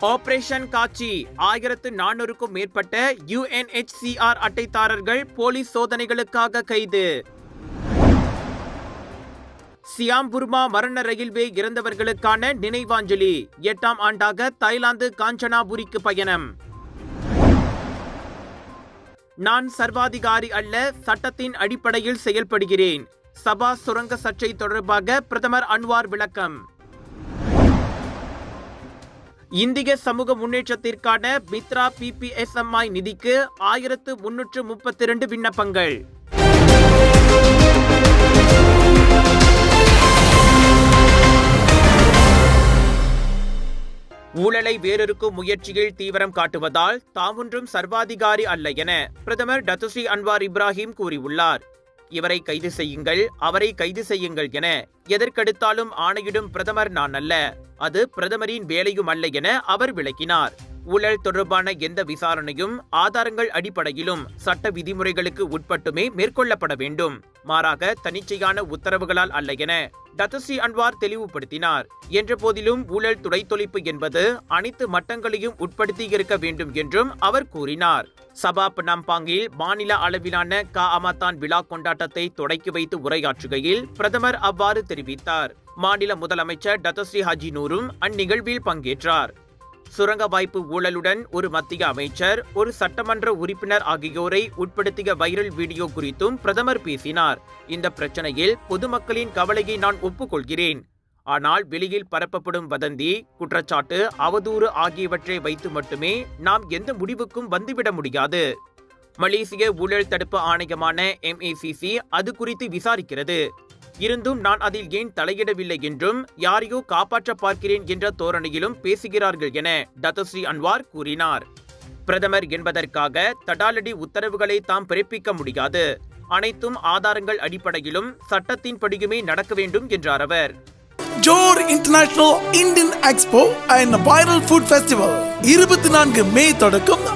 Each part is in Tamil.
ஆபரேஷன் காட்சி. ஆயிரத்து நானூறுக்கும் மேற்பட்ட யுஎன்ஹெச்சிஆர் அட்டைதாரர்கள் போலீஸ் சோதனைகளுக்காக கைது. சியாம் புர்மா மரண ரயில்வே இறந்தவர்களுக்கான நினைவாஞ்சலி. எட்டாம் ஆண்டாக தாய்லாந்து காஞ்சனாபுரிக்கு பயணம். நான் சர்வாதிகாரி அல்ல சட்டத்தின் அடிப்படையில் செயல்படுகிறேன். சபா சுரங்க சர்ச்சை தொடர்பாக பிரதமர் அன்வார் விளக்கம். இந்திய சமூக முன்னேற்றத்திற்கான மித்ரா பிபிஎஸ்எம்ஐ நிதிக்கு ஆயிரத்து முன்னூற்று முப்பத்தி இரண்டு விண்ணப்பங்கள். ஊழலை வேறொருக்கும் முயற்சியில் தீவிரம் காட்டுவதால் தாமொன்றும் சர்வாதிகாரி அல்ல என பிரதமர் டத்துஸ்ரீ அன்வார் இப்ராஹிம் கூறியுள்ளார். இவரை கைது செய்யுங்கள் அவரை கைது செய்யுங்கள் என எதற்கெடுத்தாலும் ஆணையிடும் பிரதமர் நான் அல்ல அது பிரதமரின் வேலையும் அல்ல என அவர் விளக்கினார். ஊழல் தொடர்பான எந்த விசாரணையும் ஆதாரங்கள் அடிப்படையிலும் சட்ட விதிமுறைகளுக்கு உட்பட்டுமே மேற்கொள்ளப்பட வேண்டும். மாறாக தன்னிச்சையான உத்தரவுகளால் அல்ல என டத்தஸ்ரீ அன்வார் தெளிவுபடுத்தினார். என்ற போதிலும் ஊழல் துடைத்தொழிப்பு என்பது அனைத்து மட்டங்களையும் உட்படுத்தியிருக்க வேண்டும் என்றும் அவர் கூறினார். சபா பனாம்பாங்கில் மாநில அளவிலான கா அமாத்தான் விழா கொண்டாட்டத்தை தொடக்கி வைத்து உரையாற்றுகையில் பிரதமர் அவ்வாறு தெரிவித்தார். மாநில முதலமைச்சர் டத்தஸ்ரீ ஹஜி நூரும் அந்நிகழ்வில் பங்கேற்றார். சுரங்க வாய்ப்பு ஊழலுடன் ஒரு மத்திய அமைச்சர் ஒரு சட்டமன்ற உறுப்பினர் ஆகியோரை உட்படுத்திய வைரல் வீடியோ குறித்தும் பிரதமர் பேசினார். இந்த பிரச்சனையில் பொதுமக்களின் கவலையை நான் ஒப்புக்கொள்கிறேன். ஆனால் வெளியில் பரப்பப்படும் வதந்தி குற்றச்சாட்டு அவதூறு ஆகியவற்றை வைத்து மட்டுமே நாம் எந்த முடிவுக்கும் வந்துவிட முடியாது. மலேசிய ஊழல் தடுப்பு ஆணையமான எம்ஏசிசி அது குறித்து விசாரிக்கிறது. இருந்தும் நான் அதில் ஏன் தலையிடவில்லை என்றும் யாரையோ காப்பாற்ற பார்க்கிறேன் என்ற தோரணையிலும் பேசுகிறார்கள் என டத்தஸ்ரீ அன்வார் கூறினார். பிரதமர் என்பதற்காக தடாலடி உத்தரவுகளை தாம் பிறப்பிக்க முடியாது. அனைத்தும் ஆதாரங்கள் அடிப்படையிலும் சட்டத்தின்படியுமே நடக்க வேண்டும் என்றார் அவர். Johor international Indian expo and viral food festival இருபத்தி நான்கு மே தொடக்கம்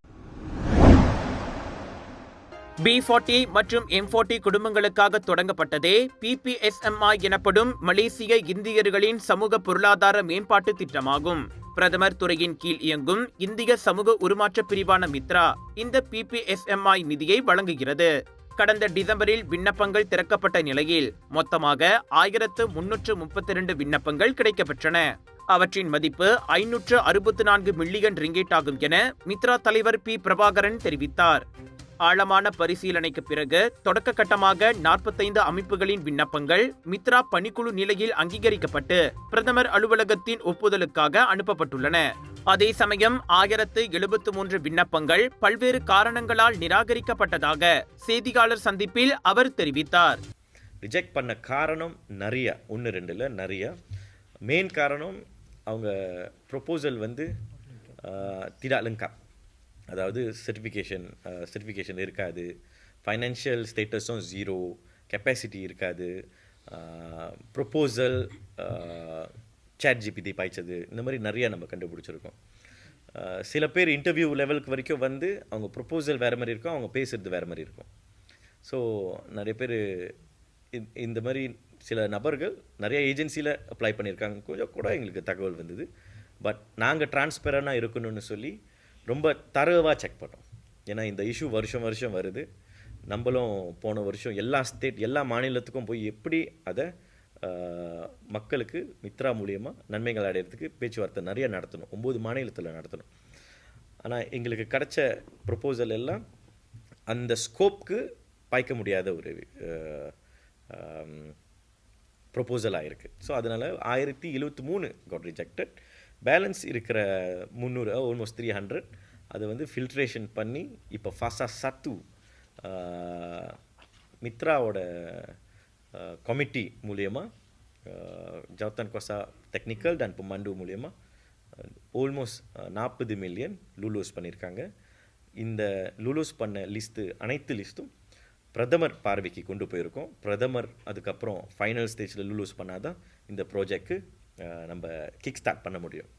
பி ஃபார்ட்டி மற்றும் எம் ஃபார்ட்டி குடும்பங்களுக்காக தொடங்கப்பட்டதே பிபிஎஸ்எம்ஐ எனப்படும் மலேசிய இந்தியர்களின் சமூக பொருளாதார மேம்பாட்டு திட்டமாகும். பிரதமர் துறையின் கீழ் இயங்கும் இந்திய சமூக உருமாற்ற பிரிவான மித்ரா இந்த பிபிஎஸ்எம்ஐ நிதியை வழங்குகிறது. கடந்த டிசம்பரில் விண்ணப்பங்கள் திறக்கப்பட்ட நிலையில் மொத்தமாக ஆயிரத்து முன்னூற்று முப்பத்தி இரண்டு விண்ணப்பங்கள் கிடைக்கப்பெற்றன. அவற்றின் மதிப்பு ஐநூற்று அறுபத்தி நான்கு மில்லியன் ரிங்கேட் ஆகும் என மித்ரா தலைவர் பி பிரபாகரன் தெரிவித்தார். ஆழமான பரிசீலனைக்கு பிறகு தொடக்க கட்டமாக நாற்பத்தைந்து அமைப்புகளின் விண்ணப்பங்கள் மித்ரா பணிக்குழு நிலையில் அங்கீகரிக்கப்பட்டு பிரதமர் அலுவலகத்தின் ஒப்புதலுக்காக அனுப்பப்பட்டுள்ளன. அதே சமயம் ஆயிரத்து எழுபத்து மூன்று விண்ணப்பங்கள் பல்வேறு காரணங்களால் நிராகரிக்கப்பட்டதாக செய்தியாளர் சந்திப்பில் அவர் தெரிவித்தார். ரிஜெக்ட் பண்ண காரணம் நிறைய. ஒன்று ரெண்டில் நிறைய. மெயின் காரணம் அவங்க ப்ரொப்போசல் வந்து திடாலுங்கா அதாவது சர்டிஃபிகேஷன் சர்டிஃபிகேஷன் இருக்காது. ஃபைனான்ஷியல் ஸ்டேட்டஸும் ஜீரோ கெப்பாசிட்டி இருக்காது. ப்ரொப்போசல் சேட் ஜிபிடி பாய்ச்சது. இந்த மாதிரி நிறையா நம்ம கண்டுபிடிச்சிருக்கோம். சில பேர் இன்டர்வியூ லெவலுக்கு வரைக்கும் வந்து அவங்க ப்ரொப்போசல் வேறு மாதிரி இருக்கும் அவங்க பேசுகிறது வேறு மாதிரி இருக்கும். ஸோ நிறைய பேர் இந்த மாதிரி சில நபர்கள் நிறைய ஏஜென்சியில் அப்ளை பண்ணியிருக்காங்க. கொஞ்சம் கூட எங்களுக்கு தகவல் வந்தது. பட் நாங்கள் டிரான்ஸ்பரண்டாக இருக்கணும்னு சொல்லி ரொம்ப தரவாக செக் பண்ணோம். ஏன்னா இந்த இஷ்யூ வருஷம் வருஷம் வருது. நம்மளும் போன வருஷம் எல்லா ஸ்டேட் எல்லா மாநிலத்துக்கும் போய் எப்படி அதை மக்களுக்கு மித்ரா மூலியமாக நன்மைகள் அடையிறதுக்கு பேச்சுவார்த்தை நிறைய நடத்தணும். ஒம்பது மாநிலத்தில் நடத்தணும். ஆனால் எங்களுக்கு கிடைச்ச ப்ரொப்போசல் எல்லாம் அந்த ஸ்கோப்க்கு பாய்க்க முடியாத ஒரு ப்ரொப்போசலாக இருக்குது ஸோ அதனால் ஆயிரத்தி எழுபத்தி மூணு காட் ரிஜெக்டட் பேலன்ஸ் இருக்கிற முந்நூறு ஆல்மோஸ்ட் த்ரீ ஹண்ட்ரட் அதை வந்து ஃபில்ட்ரேஷன் பண்ணி இப்போ ஃபாசா சத்து மித்ராவோட கமிட்டி மூலியமாக ஜவத்தன் கொசா டெக்னிக்கல் அண்ட் மண்டு மூலியமாக ஆல்மோஸ்ட் நாற்பது மில்லியன் லூலூஸ் பண்ணியிருக்காங்க இந்த லூலூஸ் பண்ண லிஸ்ட்டு அனைத்து லிஸ்ட்டும் பிரதமர் பார்வைக்கு கொண்டு போயிருக்கோம். பிரதமர் அதுக்கப்புறம் ஃபைனல் ஸ்டேஜில் லூலூஸ் பண்ணாதான் இந்த ப்ராஜெக்ட்க்கு நம்ம கிக் ஸ்டார்ட் பண்ண முடியும்.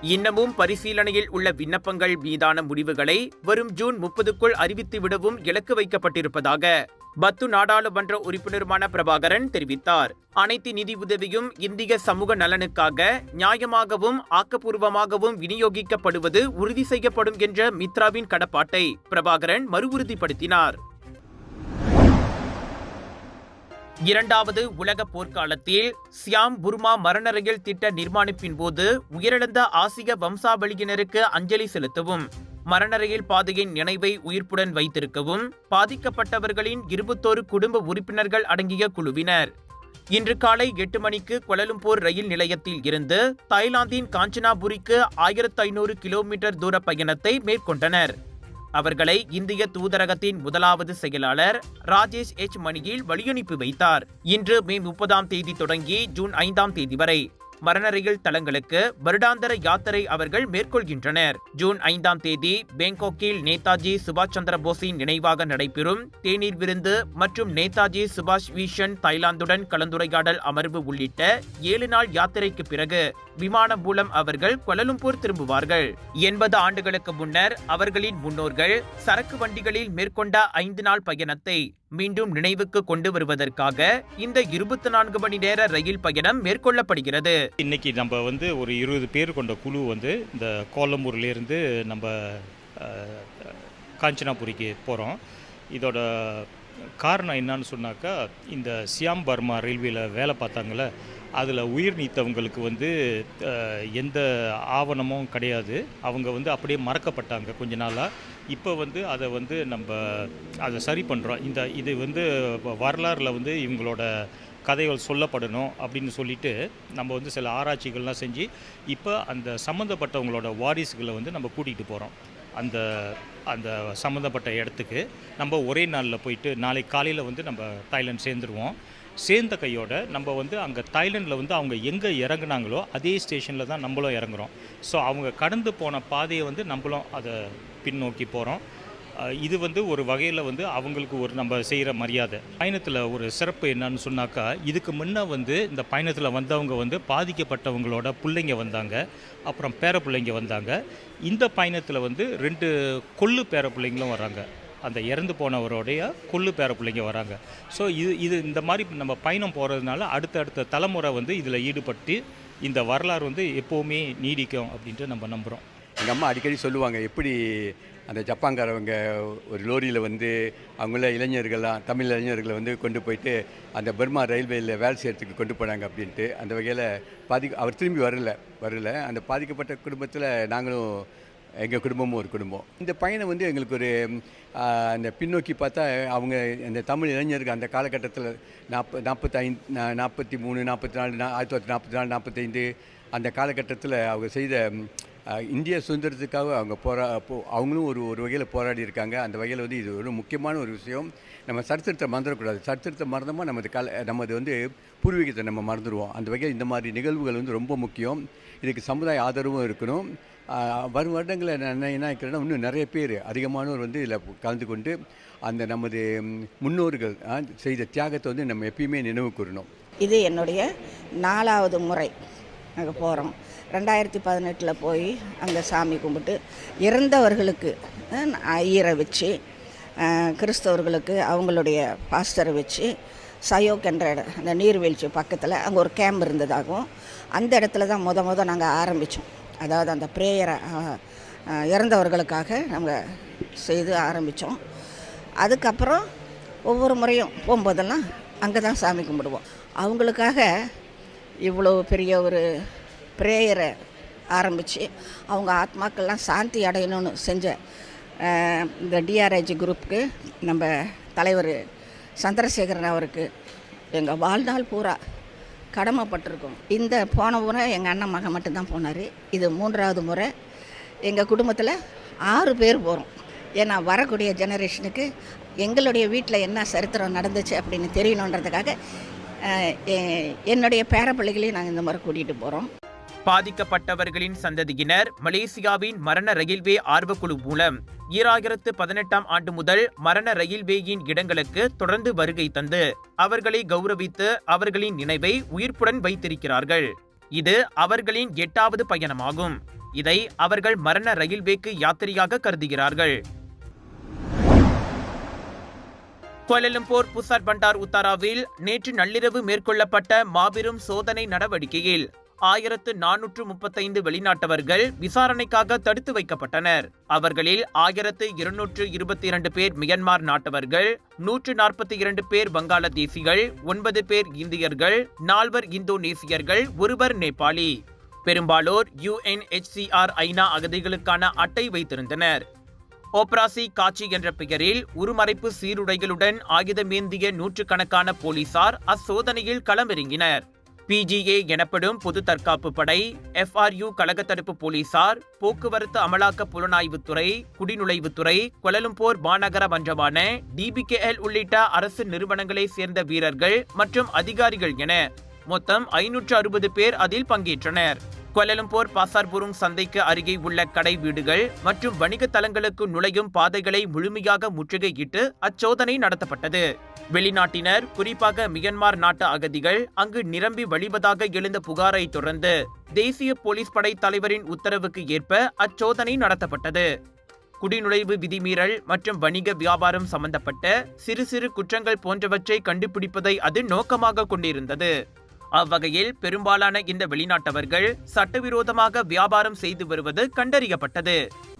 இன்னமும் பரிசீலனையில் உள்ள விண்ணப்பங்கள் மீதான முடிவுகளை வரும் ஜூன் முப்பதுக்குள் அறிவித்து விடவும் இலக்கு வைக்கப்பட்டிருப்பதாக பத்து நாடாளுமன்ற உறுப்பினருமான பிரபாகரன் தெரிவித்தார். அனைத்து நிதி உதவியும் இந்திய சமூக நலனுக்காக நியாயமாகவும் ஆக்கப்பூர்வமாகவும் விநியோகிக்கப்படுவது உறுதி செய்யப்படும் என்ற மித்ராவின் கடப்பாட்டை பிரபாகரன் மறு இரண்டாவது உலக போர்க்காலத்தில் சியாம் புர்மா மரணரயில் திட்ட நிர்மாணிப்பின் போது உயிரிழந்த ஆசிய வம்சாவளியினருக்கு அஞ்சலி செலுத்தவும் மரணரயில் பாதையின் நினைவை உயிர்ப்புடன் வைத்திருக்கவும் பாதிக்கப்பட்டவர்களின் இருபத்தோரு குடும்ப உறுப்பினர்கள் அடங்கிய குழுவினர். இன்று காலை எட்டு மணிக்கு கொலலும்பூர் ரயில் நிலையத்தில் இருந்து தாய்லாந்தின் காஞ்சனாபுரிக்கு ஆயிரத்து ஐநூறு கிலோமீட்டர் தூர பயணத்தை மேற்கொண்டனர். அவர்களை இந்திய தூதரகத்தின் முதலாவது செயலாளர் ராஜேஷ் எச் மணியில் வழியனுப்பி வைத்தார். இன்று மே முப்பதாம் தேதி தொடங்கி ஜூன் ஐந்தாம் தேதி வரை. மரணரயில் தலங்களுக்கு வருடாந்தர யாத்திரை அவர்கள் மேற்கொள்கின்றனர். ஜூன் ஐந்தாம் தேதி பேங்காக்கில் நேதாஜி சுபாஷ் சந்திர போஸின் நினைவாக நடைபெறும் தேநீர் விருந்து மற்றும் நேதாஜி சுபாஷ் வீஷன் தாய்லாந்துடன் கலந்துரையாடல் அமர்வு உள்ளிட்ட ஏழு நாள் யாத்திரைக்கு பிறகு விமானம் மூலம் அவர்கள் கொலலும்பூர் திரும்புவார்கள். எண்பது ஆண்டுகளுக்கு முன்னர் அவர்களின் முன்னோர்கள் சரக்கு வண்டிகளில் மேற்கொண்ட ஐந்து நாள் பயணத்தை மீண்டும் நினைவுக்கு கொண்டு வருவதற்காக இந்த இருபத்தி நான்கு மணி நேர ரயில் பயணம் மேற்கொள்ளப்படுகிறது. இன்னைக்கு நம்ம வந்து ஒரு இருபது பேர் கொண்ட குழு வந்து இந்த கோலம்பூர்லேருந்து நம்ம காஞ்சனாபுரிக்கு போகிறோம் இதோட காரணம் என்னன்னு சொன்னாக்கா இந்த சியாம் பர்மா ரயில்வேல வேலை பார்த்தாங்கள அதில் உயிர் நீத்தவங்களுக்கு வந்து எந்த ஆவணமும் கிடையாது. அவங்க வந்து அப்படியே மறக்கப்பட்டாங்க கொஞ்ச நாளாக இப்போ வந்து அதை வந்து நம்ம அதை சரி பண்ணுறோம் இந்த இது வந்து வரலாறில் வந்து இவங்களோட கதைகள் சொல்லப்படணும் அப்படின்னு சொல்லிட்டு நம்ம வந்து சில ஆராய்ச்சிகள்லாம் செஞ்சு இப்போ அந்த சம்மந்தப்பட்டவங்களோட வாரிசுகளை வந்து நம்ம கூட்டிகிட்டு போகிறோம் அந்த அந்த சம்மந்தப்பட்ட இடத்துக்கு நம்ம ஒரே நாளில் போயிட்டு நாளைக்கு காலையில் வந்து நம்ம தாய்லாந்து சேர்ந்துருவோம். சேர்ந்த கையோட நம்ம வந்து அங்கே தாய்லாண்டில் வந்து அவங்க எங்கே இறங்குனாங்களோ அதே ஸ்டேஷனில் தான் நம்மளும் இறங்குறோம். ஸோ அவங்க கடந்து போன பாதையை வந்து நம்மளும் அதை பின்னோக்கி போகிறோம் இது வந்து ஒரு வகையில் வந்து அவங்களுக்கு ஒரு நம்ம செய்கிற மரியாதை. பயணத்தில் ஒரு சிறப்பு என்னன்னு சொன்னாக்கா இதுக்கு முன்னே வந்து இந்த பயணத்தில் வந்தவங்க வந்து பாதிக்கப்பட்டவங்களோட பிள்ளைங்க வந்தாங்க. அப்புறம் பேர பிள்ளைங்க வந்தாங்க. இந்த பயணத்தில் வந்து ரெண்டு கொள்ளு பேர பிள்ளைங்களும் வராங்க. அந்த இறந்து போனவருடைய கொள்ளு பேர பிள்ளைங்க வராங்க. ஸோ இது இது இந்த மாதிரி நம்ம பயணம் போகிறதுனால அடுத்தடுத்த தலைமுறை வந்து இதில் ஈடுபட்டு இந்த வரலாறு வந்து எப்போவுமே நீடிக்கும் அப்படின்ட்டு நம்ம நம்புகிறோம் எங்கள் அம்மா அடிக்கடி சொல்லுவாங்க எப்படி அந்த ஜப்பான்காரவங்க ஒரு லோரியில் வந்து அவங்கள இளைஞர்கள்லாம் தமிழ் இளைஞர்களை வந்து கொண்டு போயிட்டு அந்த பர்மா ரயில்வேயில் வேலை செய்கிறதுக்கு கொண்டு போனாங்க அப்படின்ட்டு. அந்த வகையில் பாதி அவர் திரும்பி வரல வரல. அந்த பாதிக்கப்பட்ட குடும்பத்தில் நாங்களும் எங்கள் குடும்பமும் ஒரு குடும்பம். இந்த பயணம் வந்து எங்களுக்கு ஒரு அந்த பின்னோக்கி பார்த்தா அவங்க இந்த தமிழ் இளைஞர்கள் அந்த காலகட்டத்தில் நாற்ப நாற்பத்தைந்து நாற்பத்தி மூணு நாற்பத்தி நாலு ஆயிரத்தி தொள்ளாயிரத்தி நாற்பத்தி நாலு நாற்பத்தைந்து அந்த காலகட்டத்தில் அவங்க செய்த இந்திய சுதந்திரத்துக்காக அவங்க போரா அவங்களும் ஒரு ஒரு வகையில் போராடி இருக்காங்க. அந்த வகையில் வந்து இது ஒரு முக்கியமான ஒரு விஷயம். நம்ம சரித்திரத்தை மறந்துடக்கூடாது. சரித்திரத்தை மறந்தோமா நமது கல நமது வந்து பூர்வீகத்தை நம்ம மறந்துடுவோம். அந்த வகையில் இந்த மாதிரி நிகழ்வுகள் வந்து ரொம்ப முக்கியம். இதுக்கு சமுதாய ஆதரவும் இருக்கணும். வரும் வருடங்களில் என்ன என்ன இருக்கிறேன்னா இன்னும் நிறைய பேர் அதிகமானோர் வந்து இதில் கலந்து கொண்டு அந்த நமது முன்னோர்கள் ஆ, செய்த தியாகத்தை வந்து நம்ம எப்பயுமே நினைவு கூறணும். இது என்னுடைய நாலாவது முறை நாங்கள் போகிறோம் ரெண்டாயிரத்தி பதினெட்டில் போய் அங்கே சாமி கும்பிட்டு இறந்தவர்களுக்கு ஈரை ஐயரை வச்சு கிறிஸ்தவர்களுக்கு அவங்களுடைய பாஸ்டரை வச்சு சயோக் என்ற இடம் அந்த நீர்வீழ்ச்சி பக்கத்தில் அங்கே ஒரு கேம்ப் இருந்ததாகவும் அந்த இடத்துல தான் முத முத நாங்கள் ஆரம்பித்தோம் அதாவது அந்த ப்ரேயரை இறந்தவர்களுக்காக நாங்கள் செய்து ஆரம்பித்தோம் அதுக்கப்புறம் ஒவ்வொரு முறையும் போகும்போதெல்லாம் அங்கே தான் சாமி கும்பிடுவோம். அவங்களுக்காக இவ்வளோ பெரிய ஒரு ப்ரேயரை ஆரம்பித்து அவங்க ஆத்மாக்கள்லாம் சாந்தி அடையணும்னு செஞ்ச இந்த டிஆர்ஐஜி குரூப்புக்கு நம்ம தலைவர் சந்திரசேகரன் அவருக்கு எங்கள் வாழ்நாள் பூரா கடமைப்பட்டிருக்கோம். இந்த போன முறை எங்கள் அண்ணன் மகன் மட்டும்தான் போனார். இது மூன்றாவது முறை. எங்கள் குடும்பத்தில் ஆறு பேர் போகிறோம் ஏன்னா வரக்கூடிய ஜெனரேஷனுக்கு எங்களுடைய வீட்டில் என்ன சரித்திரம் நடந்துச்சு அப்படின்னு தெரியணுன்றதுக்காக என்னுடைய பேரப்பிள்ளைகளையும் நாங்கள் இந்த மாதிரி கூட்டிகிட்டு போகிறோம் பாதிக்கப்பட்டவர்களின் சந்ததியினர் மலேசியாவின் மரண ரயில்வே ஆர்வக்குழு மூலம் ஈராயிரத்து பதினெட்டாம் ஆண்டு முதல் மரண ரயில்வேயின் இடங்களுக்கு தொடர்ந்து வருகை தந்து அவர்களை கௌரவித்து அவர்களின் நினைவை உயிர்ப்புடன் வைத்திருக்கிறார்கள். இது அவர்களின் எட்டாவது பயணமாகும். இதை அவர்கள் மரண ரயில்வேக்கு யாத்திரையாக கருதுகிறார்கள். கோலலம்பூர் புசார் பண்டார் உத்தாராவில் நேற்று நள்ளிரவு மேற்கொள்ளப்பட்ட மாபெரும் சோதனை நடவடிக்கையில் ஆயிரத்து நானூற்று முப்பத்தைந்து வெளிநாட்டவர்கள் விசாரணைக்காக தடுத்து வைக்கப்பட்டனர். அவர்களில் ஆயிரத்து இருநூற்று இருபத்தி இரண்டு பேர் மியன்மார் நாட்டவர்கள் நூற்று நாற்பத்தி இரண்டு பேர் வங்காளதேசிகள் ஒன்பது பேர் இந்தியர்கள் நால்வர் இந்தோனேசியர்கள் ஒருவர் நேபாளி. பெரும்பாலோர் யுஎன்ஹெச்சிஆர் ஐநா அகதிகளுக்கான அட்டை வைத்திருந்தனர். ஓப்ராசி காட்சி என்ற பெயரில் உருமறைப்பு சீருடைகளுடன் ஆயுதமேந்திய நூற்றுக்கணக்கான போலீசார் அச்சோதனையில் களமிறங்கினர். பிஜிஏ எனப்படும் பொது தற்காப்பு படை எஃப்ஆர்யூ கழக தடுப்பு போலீசார் போக்குவரத்து அமலாக்க புலனாய்வுத்துறை குடிநுழைவுத்துறை கொலலும்போர் மாநகர மன்றமான டிபிகேஎல் உள்ளிட்ட அரசு நிறுவனங்களைச் சேர்ந்த வீரர்கள் மற்றும் அதிகாரிகள் என மொத்தம் ஐநூற்று அறுபது பேர் அதில் பங்கேற்றனர். கொலலம்பூர் பாசார்புரும் சந்தைக்கு அருகே உள்ள கடை வீடுகள் மற்றும் வணிக தலங்களுக்கு நுழையும் பாதைகளை முழுமையாக முற்றுகையிட்டு அச்சோதனை நடத்தப்பட்டது. வெளிநாட்டினர் குறிப்பாக மியன்மார் நாட்டு அகதிகள் அங்கு நிரம்பி வழிவதாக எழுந்த புகாரை தொடர்ந்து தேசிய போலீஸ் படை தலைவரின் உத்தரவுக்கு ஏற்ப அச்சோதனை நடத்தப்பட்டது. குடிநுழைவு விதிமீறல் மற்றும் வணிக வியாபாரம் சம்பந்தப்பட்ட சிறு சிறு குற்றங்கள் போன்றவற்றை கண்டுபிடிப்பதை அது நோக்கமாக கொண்டிருந்தது. அவ்வகையில் பெரும்பாலான இந்த வெளிநாட்டவர்கள் சட்டவிரோதமாக வியாபாரம் செய்து வருவது கண்டறியப்பட்டது.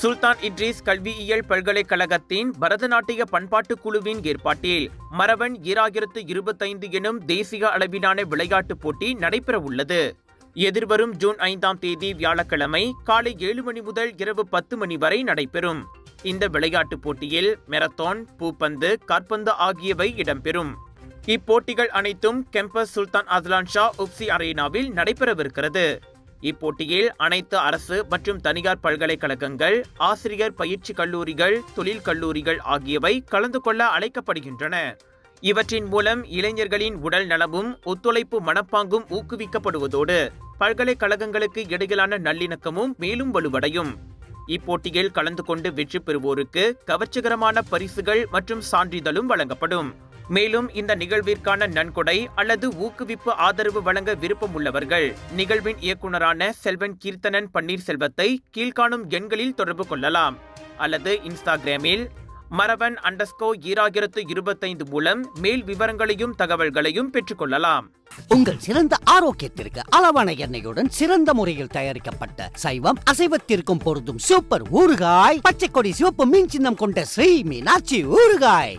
Sultan Idris கல்வியியல் பல்கலைக்கழகத்தின் பரதநாட்டிய பண்பாட்டுக் குழுவின் ஏற்பாட்டில் மரவன் ஈராயிரத்து இருபத்தைந்து எனும் தேசிய அளவிலான விளையாட்டுப் போட்டி நடைபெறவுள்ளது. எதிர்வரும் ஜூன் ஐந்தாம் தேதி வியாழக்கிழமை காலை ஏழு மணி முதல் இரவு பத்து மணி வரை நடைபெறும். இந்த விளையாட்டுப் போட்டியில் மெரத்தான் பூப்பந்து காற்பந்து ஆகியவை இடம்பெறும். இப்போட்டிகள் அனைத்தும் கெம்பஸ் சுல்தான் அஸ்லான் ஷா உப்சி அரேனாவில் நடைபெறவிருக்கிறது. இப்போட்டியில் அனைத்து அரசு மற்றும் தனியார் பல்கலைக்கழகங்கள் ஆசிரியர் பயிற்சி கல்லூரிகள் தொழில் கல்லூரிகள் ஆகியவை கலந்து கொள்ள அழைக்கப்படுகின்றன. இவற்றின் மூலம் இளைஞர்களின் உடல் நலமும் ஒத்துழைப்பு மனப்பாங்கும் ஊக்குவிக்கப்படுவதோடு பல்கலைக்கழகங்களுக்கு இடையிலான நல்லிணக்கமும் மேலும் வலுவடையும். இப்போட்டியில் கலந்து கொண்டு வெற்றி பெறுவோருக்கு கவர்ச்சிகரமான பரிசுகள் மற்றும் சான்றிதழும் வழங்கப்படும். மேலும் இந்த நிகழ்விற்கான நன்கொடை அல்லது ஊக்குவிப்பு ஆதரவு வழங்க விருப்பம் உள்ளவர்கள் நிகழ்வின் இயக்குனரான செல்வன் கீர்த்தனன் பன்னீர்செல்வத்தை கீழ்காணும் எண்களில் தொடர்பு கொள்ளலாம். அல்லது இன்ஸ்டாகிராமில் மரவன் அண்டர்ஸ்கோ ஈராயிரத்து இருபத்தைந்து மூலம் மேல் விவரங்களையும் தகவல்களையும் பெற்றுக்கொள்ளலாம். உங்கள் சிறந்த ஆரோக்கியத்திற்கு அளவான எண்ணெயுடன் சிறந்த முறையில் தயாரிக்கப்பட்ட சைவம் அசைவத்திற்கும் பொருந்தும் சூப்பர் ஊறுகாய் பச்சை கொடி சிவப்பு மீன் சின்னம் கொண்ட ஸ்ரீ மீனாட்சி ஊறுகாய்.